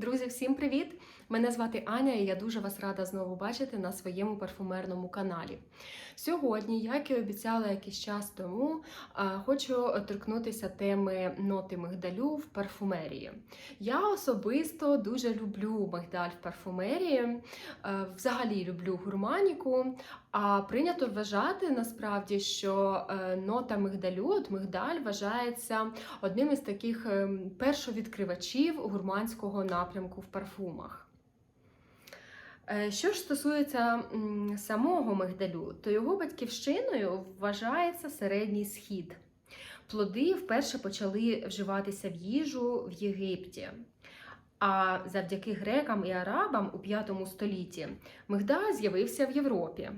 Друзі, всім привіт! Мене звати Аня, і я дуже вас рада знову бачити на своєму парфумерному каналі. Сьогодні, як і обіцяла якийсь час тому, хочу торкнутися теми ноти мигдалю в парфумерії. Я особисто дуже люблю мигдаль в парфумерії, взагалі люблю гурманіку. А прийнято вважати насправді, що е, нота мигдалю, от мигдаль вважається одним із таких ем, першовідкривачів гурманського напрямку в парфумах. Е, Що ж стосується самого мигдалю, то його батьківщиною вважається середній схід. Плоди вперше почали вживатися в їжу в Єгипті. А завдяки грекам і арабам у 5 столітті мигдаль з'явився в Європі.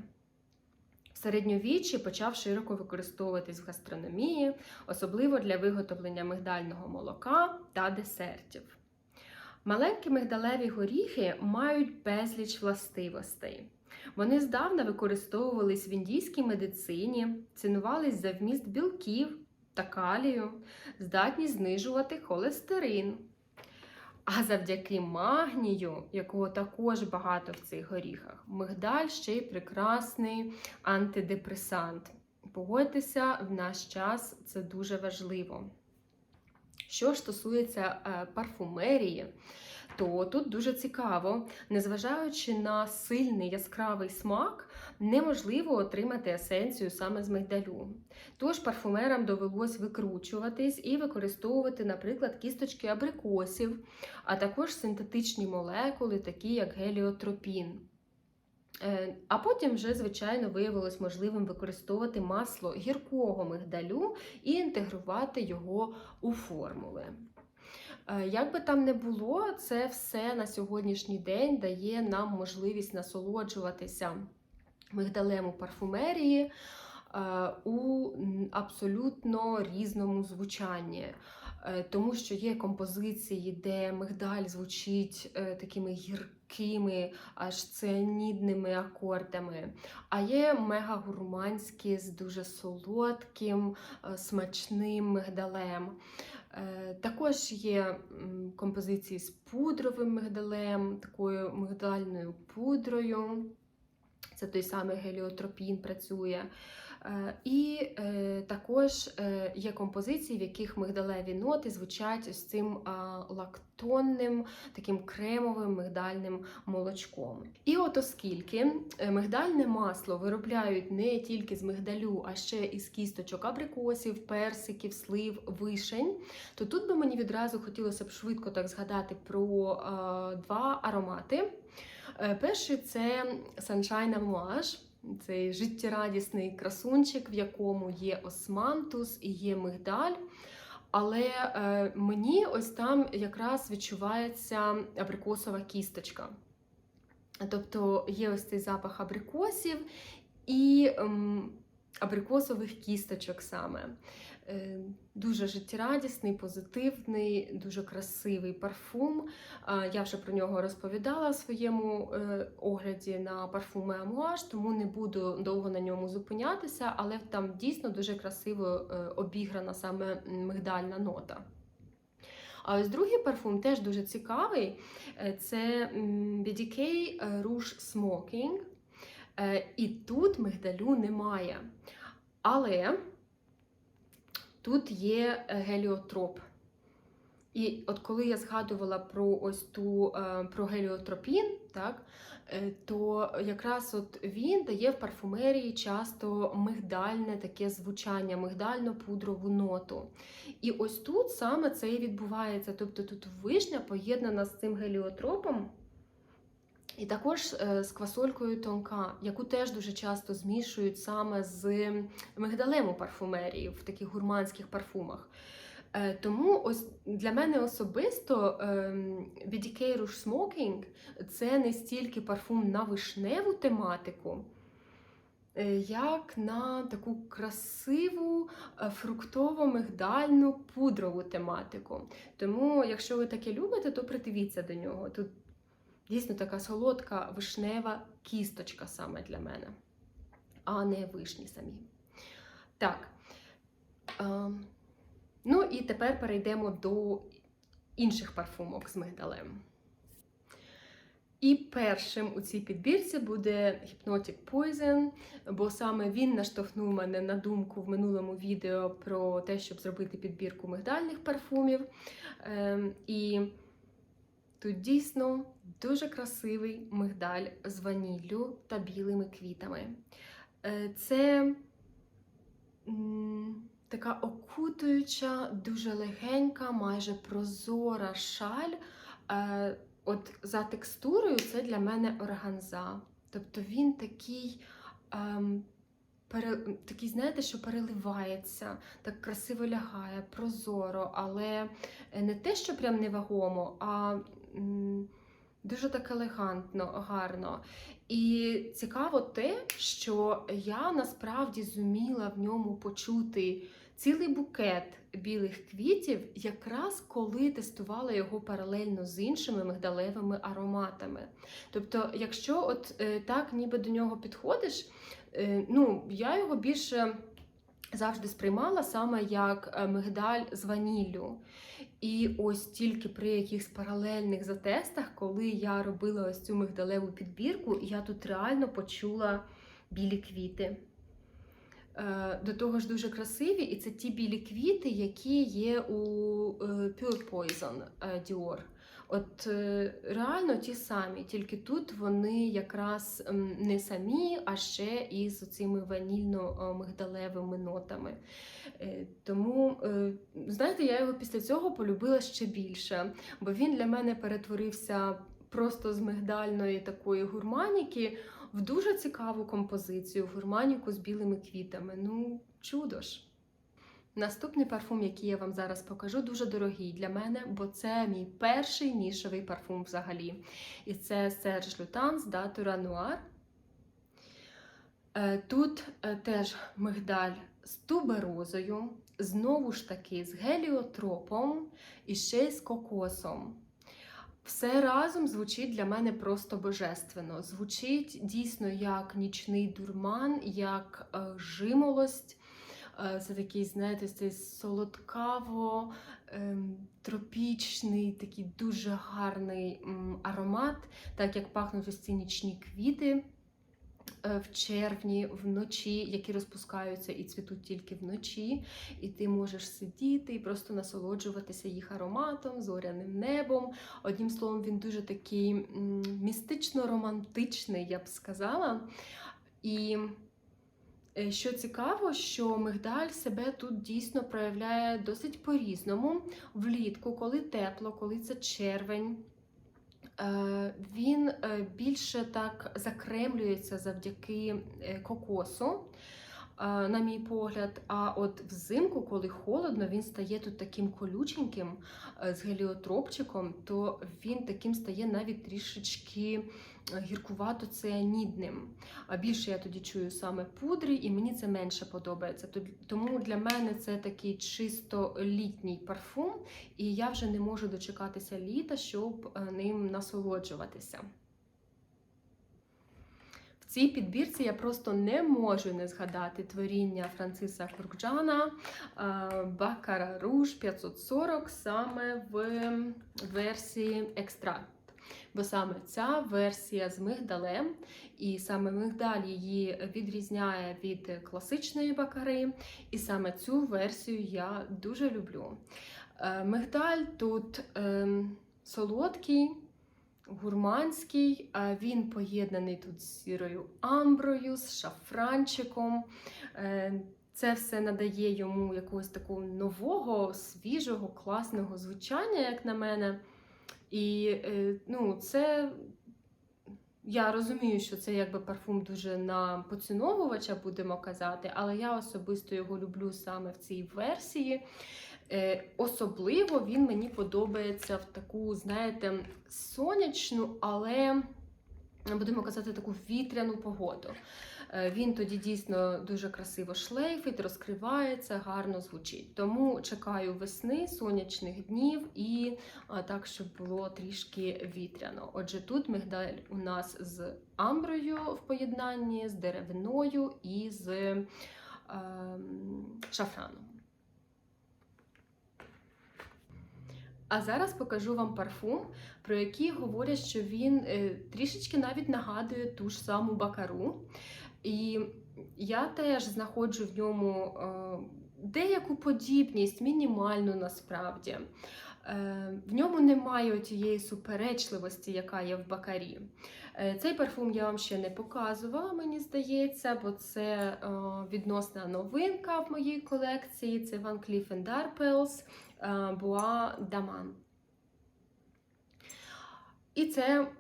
Середньовіччі почав широко використовуватись в гастрономії, особливо для виготовлення мигдального молока та десертів. Маленькі мигдалеві горіхи мають безліч властивостей. Вони здавна використовувались в індійській медицині, цінувались за вміст білків та калію, здатні знижувати холестерин. А завдяки магнію, якого також багато в цих горіхах, мигдаль ще й прекрасний антидепресант. Погодьтеся, в наш час це дуже важливо. Що ж стосується е, парфумерії, то тут дуже цікаво, незважаючи на сильний яскравий смак, неможливо отримати есенцію саме з мигдалю. Тож парфумерам довелось викручуватись і використовувати, наприклад, кісточки абрикосів, а також синтетичні молекули, такі як геліотропін. Е, А потім вже, звичайно, виявилось можливим використовувати масло гіркого мигдалю і інтегрувати його у формули. Е, Як би там не було, це все на сьогоднішній день дає нам можливість насолоджуватися мигдалем у парфумерії е, у абсолютно різному звучанні. Е, Тому що є композиції, де мигдаль звучить такими гіркими, аж цианідними акордами, а є мега-гурманські з дуже солодким, смачним мигдалем. Е, Також є композиції з пудровим мигдалем, такою мигдальною пудрою. Це той самий геліотропін працює. Е, І е, також е, є композиції, в яких мигдалеві ноти звучать ось цим лактонним, таким кремовим мигдальним молочком. І от оскільки мигдальне масло виробляють не тільки з мигдалю, а ще і з кісточок абрикосів, персиків, слив, вишень, то тут би мені відразу хотілося б швидко так згадати про два аромати. Перший це Sunshine Amouage. Цей життєрадісний красунчик, в якому є османтус і є мигдаль. Але е, мені ось там якраз відчувається абрикосова кісточка. Тобто є ось цей запах абрикосів і ем, абрикосових кісточок саме. Е, Дуже життєрадісний, позитивний, дуже красивий парфум. Я вже про нього розповідала в своєму е, огляді на парфуми Амуаж, тому не буду довго на ньому зупинятися, але там дійсно дуже красиво е, обіграна саме мигдальна нота. А ось другий парфум теж дуже цікавий. Це BDK Rouge Smoking. І тут мигдалю немає. Але тут є е, геліотроп. І от коли я згадувала про ось ту е, про геліотропін, так, е, то якраз от він дає в парфумерії часто мигдальне таке звучання, мигдально-пудрову ноту. І ось тут саме це і відбувається. Тобто тут вишня поєднана з цим геліотропом. І також е, з квасолькою тонка, яку теж дуже часто змішують саме з мигдалем у парфумерії, в таких гурманських парфумах. Е, Тому ось для мене особисто ем, BDK Rouge Smoking це не стільки парфум на вишневу тематику, е, як на таку красиву фруктово-мигдальну пудрову тематику. Тому, якщо ви таке любите, то придивіться до нього. Тут дійсно така солодка вишнева кісточка саме для мене, а не вишні самі. Так. Ну і тепер перейдемо до інших парфумок з мигдалем. І першим у цій підбірці буде Hypnotic Poison, бо саме він наштовхнув мене на думку в минулому відео про те, щоб зробити підбірку мигдальних парфумів. Ем, І тут дійсно дуже красивий мигдаль з ваніллю та білими квітами. Е, Це така окутуюча, дуже легенька, майже прозора шаль. Е, От за текстурою це для мене органза. Тобто він такий, ем, такий, знаєте, що переливається, так красиво лягає, прозоро, але не те, що прям невагомо, а дуже так елегантно, гарно. І цікаво те, що я насправді зуміла в ньому почути цілий букет білих квітів, якраз коли тестувала його паралельно з іншими мигдалевими ароматами. Тобто, якщо от е, так ніби до нього підходиш, е, ну я його більше завжди сприймала саме як е, мигдаль з ваніллю. І ось тільки при якихось паралельних затестах, коли я робила ось цю мигдалеву підбірку, я тут реально почула білі квіти. Е, До того ж дуже красиві, і це ті білі квіти, які є у е, Pure Poison е, Dior. От е, реально ті самі, тільки тут вони якраз не самі, а ще і з цими ванільно-мигдалевими нотами. Е, Тому, е, знаєте, я його після цього полюбила ще більше, бо він для мене перетворився просто з мигдальної такої гурманіки в дуже цікаву композицію, гурманіку з білими квітами. Ну, чудо ж. Наступний парфум, який я вам зараз покажу, дуже дорогий для мене, бо це мій перший нішевий парфум взагалі. І це Serge Lutens Datura Noir. Е, Тут е, теж мигдаль з туберозою, знову ж таки з геліотропом і ще й з кокосом. Все разом звучить для мене просто божественно. Звучить дійсно як нічний дурман, як е, жимолость. Е, Це такий, знаєте, цей солодкаво ем, тропічний, такий дуже гарний аромат, так як пахнуть ось ці нічні квіти е, в червні, вночі, які розпускаються і цвітуть тільки вночі. І ти можеш сидіти і просто насолоджуватися їх ароматом, зоряним небом. Одним словом, він дуже такий містично-романтичний, я б сказала. І Що цікаво, що мигдаль себе тут дійсно проявляє досить по-різному. Влітку, коли тепло, коли це червень, е, він е, більше так закремлюється завдяки е, кокосу, е, на мій погляд. А от взимку, коли холодно, він стає тут таким колюченьким е, з геліотропчиком, то він таким стає навіть трішечки гіркувато-цианідним. А більше я тоді чую саме пудри, і мені це менше подобається. Тому для мене це такий чисто літній парфум, і я вже не можу дочекатися літа, щоб е, ним насолоджуватися. Цій підбірці я просто не можу не згадати творіння Франциса Куркджана Бакара Руж 540 саме в версії екстракт. Бо саме ця версія з мигдалем, і саме мигдаль її відрізняє від класичної бакари, і саме цю версію я дуже люблю. Е, Мигдаль тут ем, солодкий, гурманський, він поєднаний тут з сірою амброю, з шафранчиком. Е, Це все надає йому якогось такого нового, свіжого, класного звучання, як на мене. І е, ну, це я розумію, що це якби парфум дуже на поціновувача, будемо казати, але я особисто його люблю саме в цій версії. Е, Особливо він мені подобається в таку, знаєте, сонячну, але будемо казати, таку вітряну погоду. Е, Він тоді дійсно дуже красиво шлейфить, розкривається, гарно звучить. Тому чекаю весни, сонячних днів і так, щоб було трішки вітряно. Отже, тут мигдаль у нас з амброю в поєднанні, з деревиною і з ем, шафраном. А зараз покажу вам парфум, про який говорять, що він е, трішечки навіть нагадує ту ж саму бакару. І я теж знаходжу в ньому е, деяку подібність, мінімальну насправді. Е, В ньому немає тієї суперечливості, яка є в бакарі. Цей парфум я вам ще не показувала, мені здається, бо це відносна новинка в моїй колекції. Це Van Cleef Arpels е, Bois Daman. І це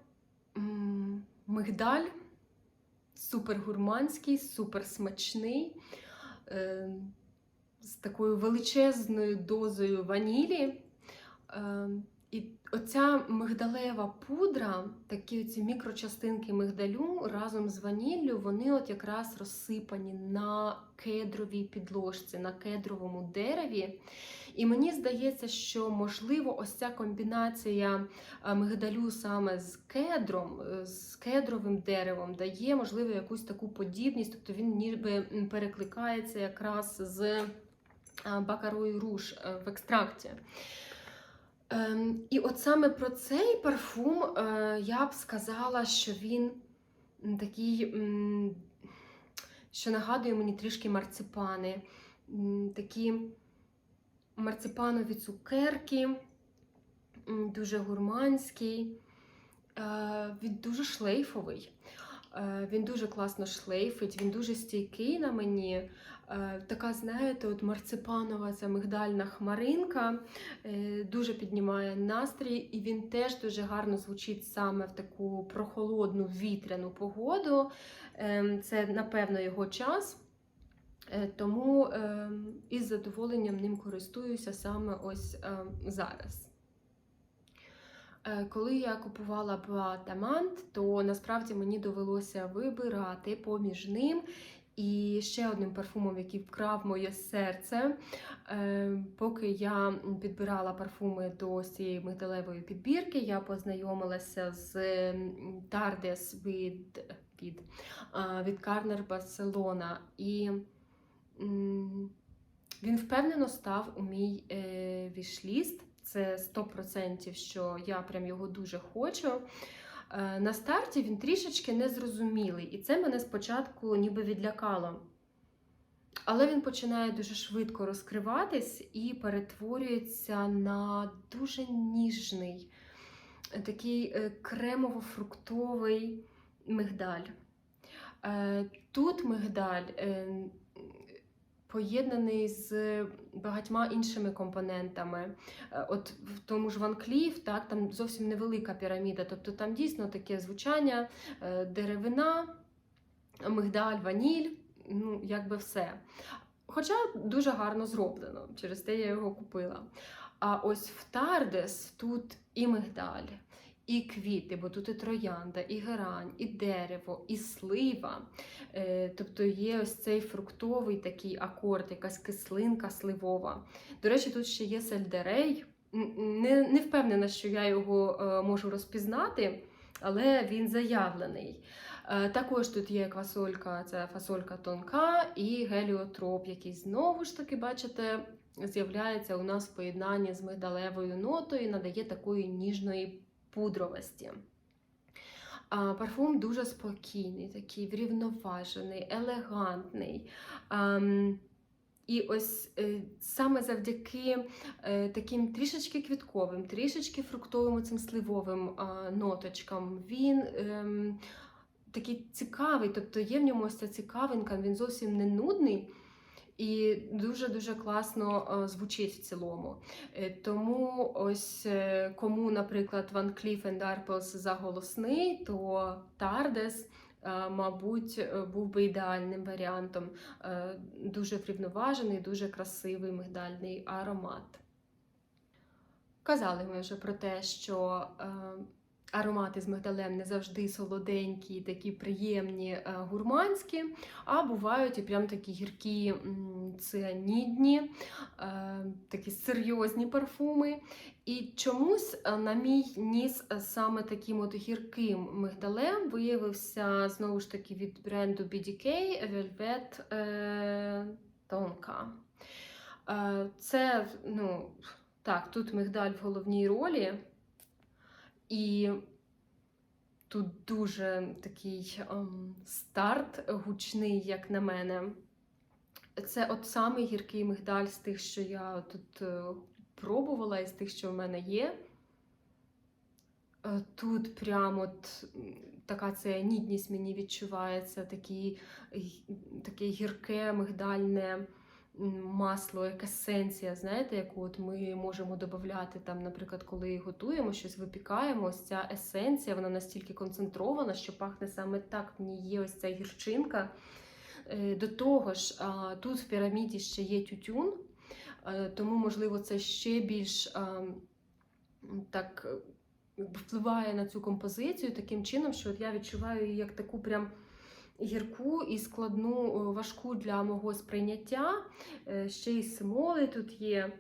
мигдаль, супер гурманський, супер смачний, е, з такою величезною дозою ванілі. Е, і оця мигдалева пудра, такі ці мікрочастинки мигдалю разом з ваніллю, вони от якраз розсипані на кедровій підложці, на кедровому дереві. І мені здається, що можливо ось ця комбінація е, мигдалю саме з кедром, е, з кедровим деревом дає, можливо, якусь таку подібність, тобто він ніби перекликається якраз з е, бакарою руж в екстракті. Ем, І от саме про цей парфум я б сказала, що він такий, що нагадує мені трішки марципани. Такі марципанові цукерки, дуже гурманський, е, він дуже шлейфовий. Е, Він дуже класно шлейфить, він дуже стійкий на мені. Е, Така, знаєте, от марципанова ця мигдальна хмаринка дуже піднімає настрій, і він теж дуже гарно звучить саме в таку прохолодну вітряну погоду. Е, Це, напевно, його час. Е, Тому е, із задоволенням ним користуюся саме ось е, зараз. Е, Коли я купувала Блатамант, то насправді мені довелося вибирати поміж ним і ще одним парфумом, який вкрав моє серце. Е, Поки я підбирала парфуми до цієї мигдалевої підбірки, я познайомилася з Tardes від, від, а, від Карнер Барселона. І він впевнено став у мій е, вішліст. Це 100%, що я прям його дуже хочу. Е, На старті він трішечки незрозумілий, і це мене спочатку ніби відлякало. Але він починає дуже швидко розкриватись і перетворюється на дуже ніжний, такий е, кремово-фруктовий мигдаль. Тут мигдаль поєднаний з багатьма іншими компонентами. Е, От в тому ж Ван Кліф, так, там зовсім невелика піраміда, тобто там дійсно таке звучання, е, деревина, мигдаль, ваніль, ну, якби все. Хоча дуже гарно зроблено, через те я його купила. А ось в Тардес тут і мигдаль, і квіти, бо тут і троянда, і герань, і дерево, і слива. Е, Тобто є ось цей фруктовий такий акорд, якась кислинка сливова. До речі, тут ще є сельдерей. Не, не впевнена, що я його е, можу розпізнати, але він заявлений. Е, Також тут є квасолька, це фасолька тонка, і геліотроп, який знову ж таки, бачите, з'являється у нас в поєднанні з мигдалевою нотою надає такої ніжної пудровості. А, Парфум дуже спокійний, такий врівноважений, елегантний. Ам, І ось е, саме завдяки е, таким трішечки квітковим, трішечки фруктовим цим сливовим ноточкам, він ем, такий цікавий, тобто є в ньому ось ця цікавинка, він зовсім не нудний. І дуже-дуже класно е, звучить в цілому. Е, Тому ось е, кому, наприклад, Van Cleef Arpels заголосний, то е, мабуть, був би ідеальним варіантом. Дуже врівноважений, дуже красивий мигдальний аромат. Казали ми вже про те, що аромати з мигдалем не завжди солоденькі, такі приємні, е, гурманські, а бувають і прям такі гіркі цианідні, е, такі серйозні парфуми. І чомусь е, на мій ніс саме таким от гірким мигдалем виявився знову ж таки від бренду BDK Velvet Tonka. Це ну, Так, тут мигдаль в головній ролі, і тут дуже такий ем, старт гучний, як на мене. Це от самий гіркий мигдаль з тих, що я тут е, пробувала, і з тих, що в мене є. Е, Тут прямо от така ціанідність мені відчувається, такі, таке гірке мигдальне масло, як есенція, знаєте, яку от ми можемо додати, там, наприклад, коли готуємо щось, випікаємо, ось ця есенція, вона настільки концентрована, що пахне саме так. В ній є ось ця гірчинка. Е, До того ж, тут в піраміді ще є тютюн, е, тому, можливо, це ще більш так е, впливає на цю композицію таким чином, що от я відчуваю її як таку прям гірку і складну, е, важку для мого сприйняття. Е, Ще й смоли тут є.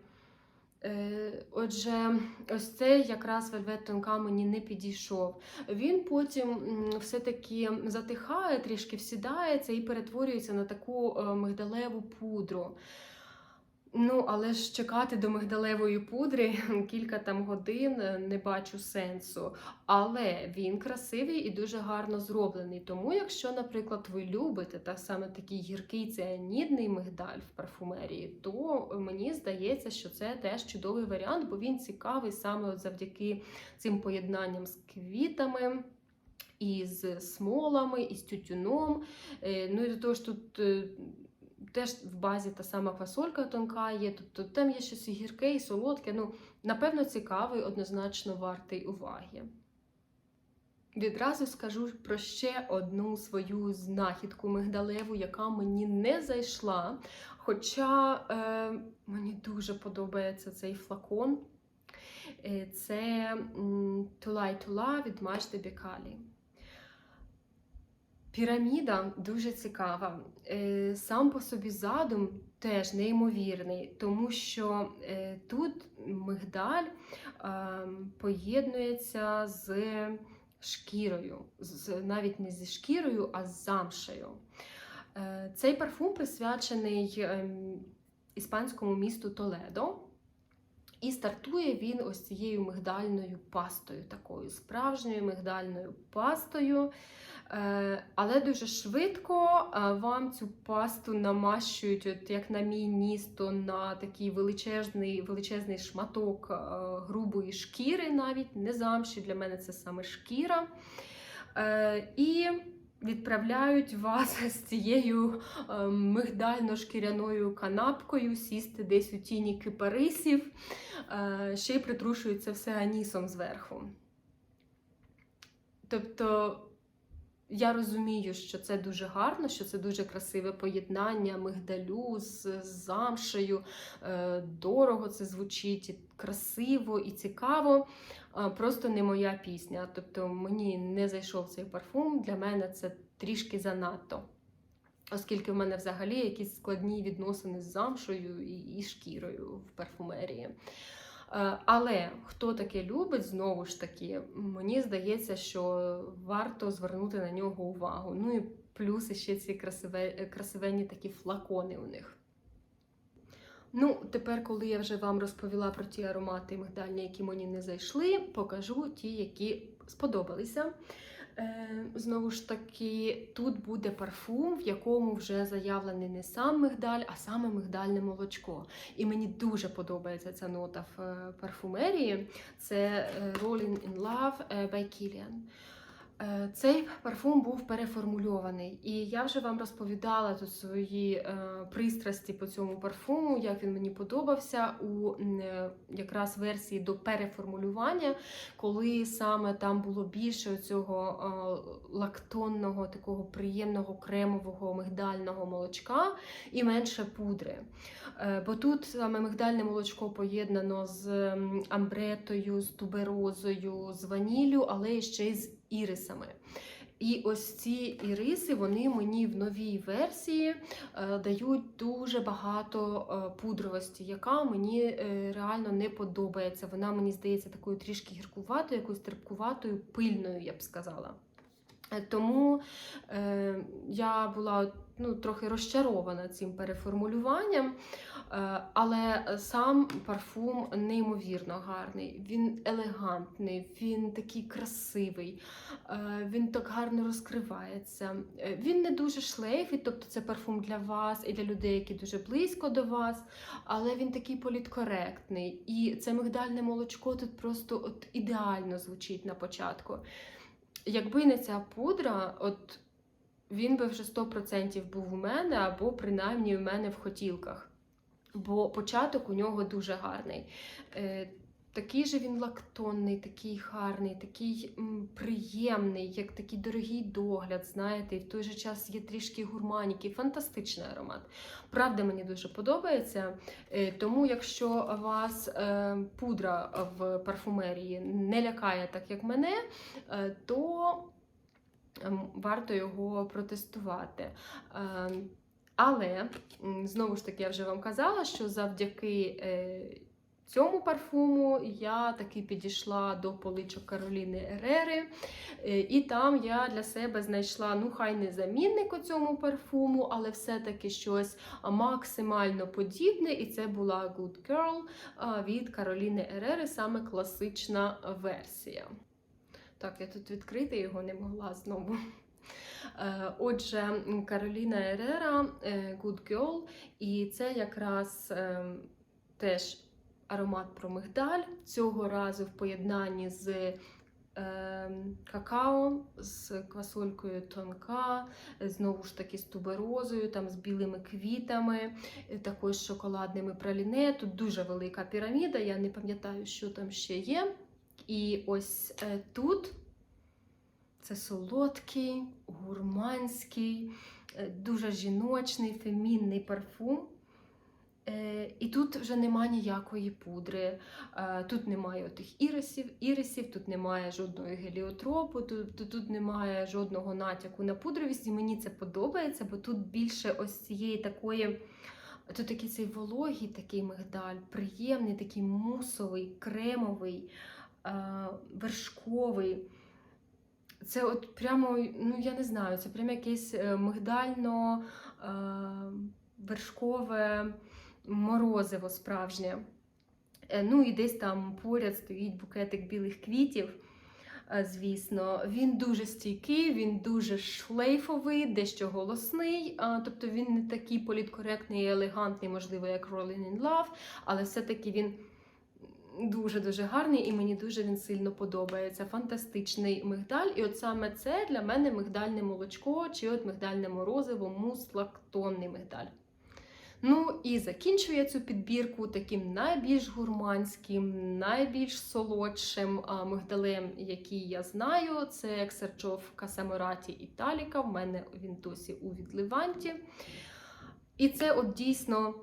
Е, Отже, ось цей якраз вельвет тонка мені не підійшов. Він потім все-таки затихає, трішки всідається і перетворюється на таку мигдалеву пудру. Ну, але ж чекати до мигдалевої пудри кілька там годин е, не бачу сенсу. Але він красивий і дуже гарно зроблений. Тому, якщо, наприклад, ви любите та саме такий гіркий ціанідний мигдаль в парфумерії, то мені здається, що це теж чудовий варіант, бо він цікавий саме от завдяки цим поєднанням з квітами. І з смолами, і з тютюном. Е, Ну і до того ж тут е, теж в базі та сама фасолька тонка є, тобто там є щось і гірке, і солодке. Ну, напевно, цікавий, однозначно вартий уваги. Відразу скажу про ще одну свою знахідку мигдалеву, яка мені не зайшла. Хоча е, мені дуже подобається цей флакон. Е, Це м, Тулай Тула від Маш де Бекалі. Піраміда дуже цікава. Е, Сам по собі задум теж неймовірний, тому що е, тут мигдаль поєднується з шкірою, навіть не зі шкірою, а з замшею. Е, Цей парфум присвячений ем, іспанському місту Толедо. І стартує він ось цією мигдальною пастою, такою справжньою мигдальною пастою. Е, Але дуже швидко е, вам цю пасту намащують, от як на мій ніс, то на такий величезний, величезний шматок е, грубої шкіри, навіть не замші. Для мене це саме шкіра. І відправляють вас з цією мигдально-шкіряною канапкою сісти десь у тіні кипарисів, ще й притрушують це все анісом зверху. Тобто я розумію, що це дуже гарно, що це дуже красиве поєднання мигдалю з замшею. Е, Дорого це звучить, і красиво і цікаво. Е, Просто не моя пісня. Тобто мені не зайшов цей парфум. Для мене це трішки занадто. Оскільки в мене взагалі якісь складні відносини з замшою і шкірою в парфумерії. Е, Але хто таке любить, знову ж таки, мені здається, що варто звернути на нього увагу. Ну і плюс ще ці красиве, красивенні такі флакони у них. Ну, тепер, коли я вже вам розповіла про ті аромати мигдальні, які мені не зайшли, покажу ті, які сподобалися. Е, знову ж таки, тут буде парфум, в якому вже заявлений не сам мигдаль, а саме мигдальне молочко. І мені дуже подобається ця нота в е, парфумерії. Це е, Rolling in Love by Kilian. Е, Цей парфум був переформульований, і я вже вам розповідала тут свої е, пристрасті по цьому парфуму, як він мені подобався у е, якраз версії до переформулювання, коли саме там було більше цього лактонного, такого приємного кремового мигдального молочка і менше пудри. Бо тут саме мигдальне молочко поєднано з амбретою, з туберозою, з ваніллю, але ще й з ірисами. І ось ці іриси вони мені в новій версії е, дають дуже багато е, пудровості, яка мені е, реально не подобається. Вона мені здається такою трішки гіркуватою, якоюсь терпкуватою, пильною, я б сказала. Тому е, я була ну, трохи розчарована цим переформулюванням. Е, Але сам парфум неймовірно гарний, він елегантний, він такий красивий, е, він так гарно розкривається. Е, Він не дуже шлейфий, тобто це парфум для вас і для людей, які дуже близько до вас, але він такий політкоректний. І це мигдальне молочко тут просто от ідеально звучить на початку. Якби не ця пудра, от він би вже 100% був у мене, або принаймні у мене в хотілках. Бо початок у нього дуже гарний. Е, такий же він лактонний, такий гарний, такий приємний, як такий дорогий догляд, знаєте, і в той же час є трішки гурманіки. Фантастичний аромат. Правда, мені дуже подобається. Е, тому, якщо вас е, пудра в парфумерії не лякає так, як мене, то варто його протестувати. Е, Але знову ж таки, я вже вам казала, що завдяки е, цьому парфуму я таки підійшла до поличок Кароліни Ерери. Е, І там я для себе знайшла, ну, хай не замінник у цьому парфуму, але все-таки щось максимально подібне. І це була Good Girl від Кароліни Ерери, саме класична версія. Так, я тут відкрити його не могла знову. Е, Отже, Кароліна Ерера е, Good Girl, і це якраз е, теж аромат про мигдаль. Цього разу в поєднанні з е, какао, з квасолькою тонка, знову ж таки з туберозою, там з білими квітами, е, також з шоколадними праліне. Тут дуже велика піраміда, я не пам'ятаю, що там ще є. І ось е, тут це солодкий, гурманський, е, дуже жіночний, фемінний парфум. Е, І тут вже немає ніякої пудри, тут немає тих ірисів, ірисів, тут немає жодної геліотропу, тут, тут, немає жодного натяку на пудровість. І мені це подобається, бо тут більше ось цієї такої. Тут такий цей вологий такий мигдаль, приємний, такий мусовий, кремовий, вершковий. Це от прямо, ну я не знаю, це прямо якесь е, мигдально е, вершкове морозиво справжнє. Е, Ну і десь там поряд стоїть букетик білих квітів. е, Звісно, він дуже стійкий, він дуже шлейфовий, дещо голосний. Тобто він не такий політкоректний і елегантний, можливо, як Rolling in Love, але все-таки він дуже-дуже гарний і мені дуже він сильно подобається. Фантастичний мигдаль. І от саме це для мене мигдальне молочко чи от мигдальне морозиво, мус, лактонний мигдаль. Ну і закінчує цю підбірку таким найбільш гурманським, найбільш солодшим мигдалем, який я знаю. Це Ексерчов Касамораті Італіка. В мене він досі у відливанті. І це от дійсно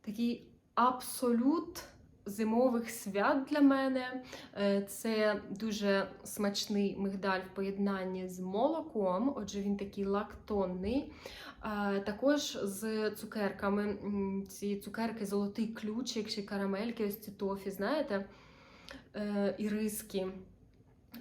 такий абсолют зимових свят для мене. Е, Це дуже смачний мигдаль в поєднанні з молоком, отже, він такий лактонний. Е, Також з цукерками. Ці цукерки золотий ключик чи карамельки, ось ці тофі, знаєте, іриски. і риски.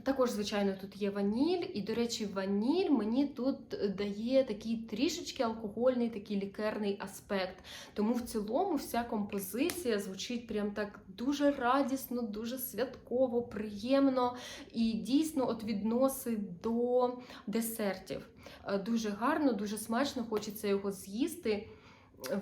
Також, звичайно, тут є ваніль, і, до речі, ваніль мені тут дає такий трішечки алкогольний, такий лікерний аспект. Тому в цілому вся композиція звучить прям так дуже радісно, дуже святково, приємно і дійсно от відносить до десертів. Е, Дуже гарно, дуже смачно, хочеться його з'їсти.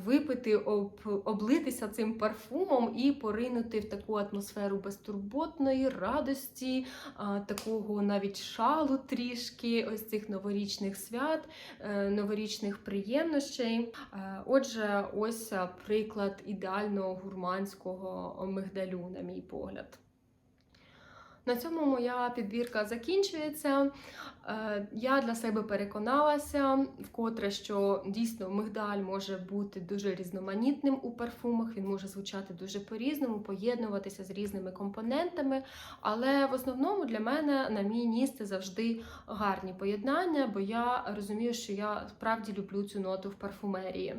Випити, об, облитися цим парфумом і поринути в таку атмосферу безтурботної радості, а, такого навіть шалу трішки, ось цих новорічних свят, е, новорічних приємностей. Е, Отже, ось е, приклад ідеального гурманського мигдалю, на мій погляд. На цьому моя підбірка закінчується. Е, Я для себе переконалася вкотре, що дійсно мигдаль може бути дуже різноманітним у парфумах, він може звучати дуже по-різному, поєднуватися з різними компонентами. Але в основному для мене на мій ніс це завжди гарні поєднання, бо я розумію, що я справді люблю цю ноту в парфумерії.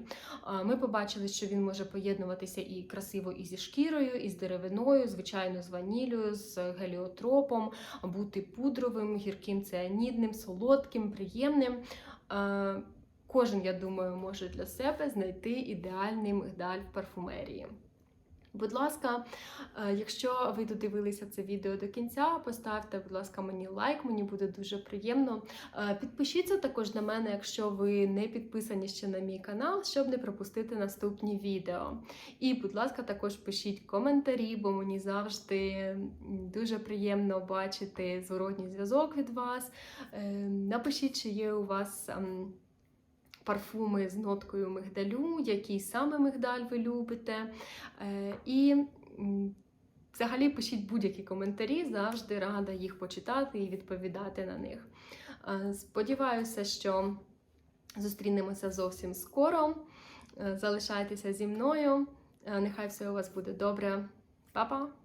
Е, Ми побачили, що він може поєднуватися і красиво і зі шкірою, і з деревиною, звичайно, з ваніллю, з геліотропом, бути пудровим, гірким цианідним, солодким, приємним. Кожен, я думаю, може для себе знайти ідеальний мигдаль в парфумерії. Будь ласка, е, якщо ви додивилися це відео до кінця, поставте, будь ласка, мені лайк, мені буде дуже приємно. Е, Підпишіться також на мене, якщо ви не підписані ще на мій канал, щоб не пропустити наступні відео. І, будь ласка, також пишіть коментарі, бо мені завжди дуже приємно бачити зворотній зв'язок від вас. Е, Напишіть, чи є у вас. Парфуми з ноткою мигдалю, який саме мигдаль ви любите. Е, І взагалі пишіть будь-які коментарі, завжди рада їх почитати і відповідати на них. Е, Сподіваюся, що зустрінемося зовсім скоро. Е, Залишайтеся зі мною. Нехай все у вас буде добре. Па-па!